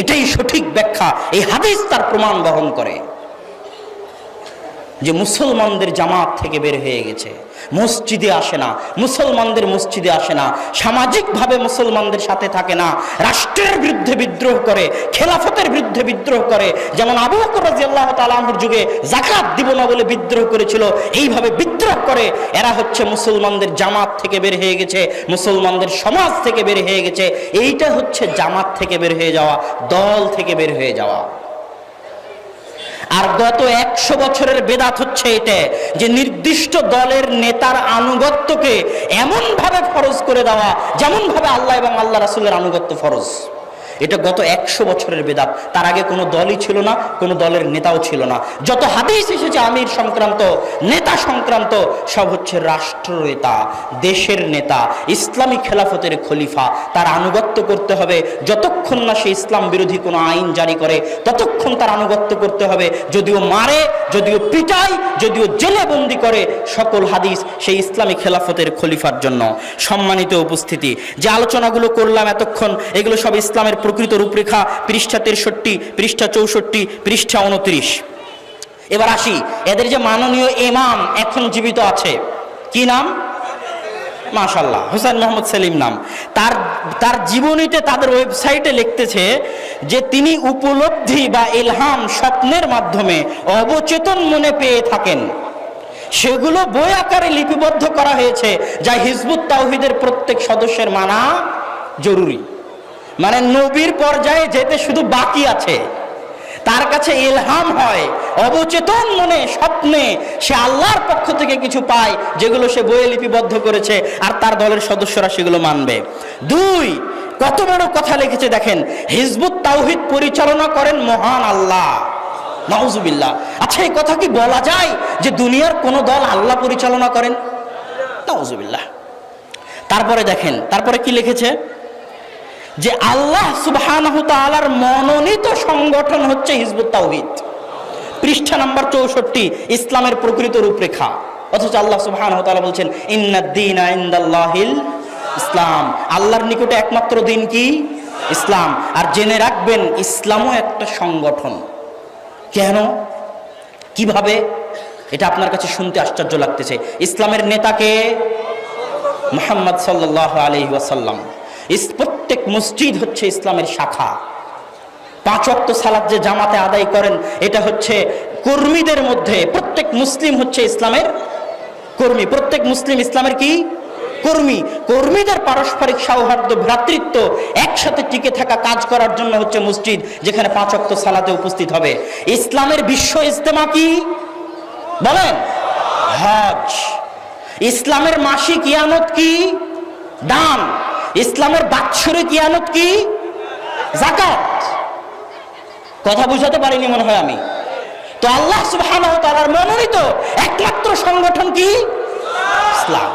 এটাই সঠিক ব্যাখ্যা। এই হাদিস তার প্রমাণ বহন করে। যে মুসলমানদের জামাত থেকে বের হয়ে গেছে। মসজিদে আসে না, মুসলমানদের মসজিদে আসে না, সামাজিকভাবে মুসলমানদের সাথে থাকে না, রাষ্ট্রের বিরুদ্ধে বিদ্রোহ করে, খেলাফতের বিরুদ্ধে বিদ্রোহ করে, যেমন আবু বকর রাদিয়াল্লাহু তাআলার যুগে জাকাত দিব না বলে বিদ্রোহ করেছিল, এইভাবে বিদ্রোহ করে, এরা হচ্ছে মুসলমানদের জামাত থেকে বের হয়ে গেছে, মুসলমানদের সমাজ থেকে বের হয়ে গেছে, এইটা হচ্ছে জামাত থেকে বের হয়ে যাওয়া, দল থেকে বের হয়ে যাওয়া। আর গত একশো বছরের বেদাত হচ্ছে এটা যে নির্দিষ্ট দলের নেতার আনুগত্যকে এমনভাবে ফরজ করে দেওয়া, যেমনভাবে আল্লাহ এবং আল্লাহ রাসুলের আনুগত্য ফরজ। এটা গত একশো বছরের বেদাত। তার আগে কোনো দলই ছিল না, কোনো দলের নেতাও ছিল না। যত হাদিস এসেছে, আমির সংক্রান্ত, নেতা সংক্রান্ত, সব হচ্ছে রাষ্ট্র নেতা দেশের নেতা, ইসলামী খেলাফতের খলিফা। তার আনুগত্য করতে হবে। যতক্ষণ না সে ইসলাম বিরোধী কোনো আইন জারি করে, ততক্ষণ তার আনুগত্য করতে হবে। যদিও মারে, যদিও পিটায়, যদিও জেলে বন্দি করে, সকল হাদিস সেই ইসলামী খেলাফতের খলিফার জন্য। সম্মানিত উপস্থিতি, যে আলোচনাগুলো করলাম এতক্ষণ, এগুলো সব ইসলামের প্রকৃত রূপরেখা পৃষ্ঠা তেষট্টি, পৃষ্ঠা চৌষট্টি, পৃষ্ঠা উনত্রিশ। এবার আসি, এদের যে মাননীয় ইমাম এখন জীবিত আছে। কি নাম? মাশাল্লাহ হোসেন মোহাম্মদ সেলিম নাম। তার তার জীবনীতে তাদের ওয়েবসাইটে লিখতেছে যে তিনি উপলব্ধি বা ইলহাম স্বপ্নের মাধ্যমে অবচেতন মনে পেয়ে থাকেন। সেগুলো বই আকারে লিপিবদ্ধ করা হয়েছে, যা হিজবুত তাওহিদের প্রত্যেক সদস্যের মানা জরুরি। মানে নবীর পর্যায়ে যেতে শুধু বাকি আছে। তার কাছে এলহাম হয়, অবচেতন মনে, স্বপ্নে সে আল্লাহর পক্ষ থেকে কিছু পায়, যেগুলো সে বইয়ে লিপিবদ্ধ করেছে আর তার দলের সদস্যরা সেগুলো মানবে। দুই, কত বড় কথা লিখেছে দেখেন, হিজবুত তাওহিদ পরিচালনা করেন মহান আল্লাহ। নাউজুবিল্লাহ। আচ্ছা এই কথা কি বলা যায় যে দুনিয়ার কোন দল আল্লাহ পরিচালনা করেন? নাউজুবিল্লাহ। তারপরে দেখেন, তারপরে কি লিখেছে? যে আল্লাহ সুবহানাহু মনোনীত সংগঠন হচ্ছে হিজবুত তাওহীদ। পৃষ্ঠা নাম্বার চৌষট্টি, ইসলামের প্রকৃত রূপরেখা। অথচ আল্লাহ তাআলা বলছেন ইনদাল্লাহিল ইসলাম। আল্লাহর নিকটে একমাত্র দিন কি? ইসলাম। আর জেনে রাখবেন, ইসলামও একটা সংগঠন। কেন? কীভাবে? এটা আপনার কাছে শুনতে আশ্চর্য লাগতেছে। ইসলামের নেতাকে মোহাম্মদ সাল্লাহ আলহি ওয়াসাল্লাম। প্রত্যেক মসজিদ হচ্ছে ইসলামের শাখা। পাঁচ অক্ত সালাদ যে জামাতে আদায় করেন, এটা হচ্ছে কর্মীদের মধ্যে, প্রত্যেক মুসলিম হচ্ছে ইসলামের কর্মী। প্রত্যেক মুসলিম ইসলামের কি? কর্মী। কর্মীদের পারস্পরিক সৌহার্দ্য, ভ্রাতৃত্ব, একসাথে টিকে থাকা কাজ করার জন্য হচ্ছে মসজিদ, যেখানে পাঁচ অক্ত সালাতে উপস্থিত হবে। ইসলামের বিশ্ব ইজতেমা কি? বলেন। হজ। ইসলামের মাসিক ইয়ানত কি? দান। ইসলামের বাৎসরিক ইয়ানত কি? জাকাত কথা বুঝাতে পারিনি মনে হয় আমি। তো আল্লাহ তাআলার মনোনীত একমাত্র সংগঠন কি? ইসলাম।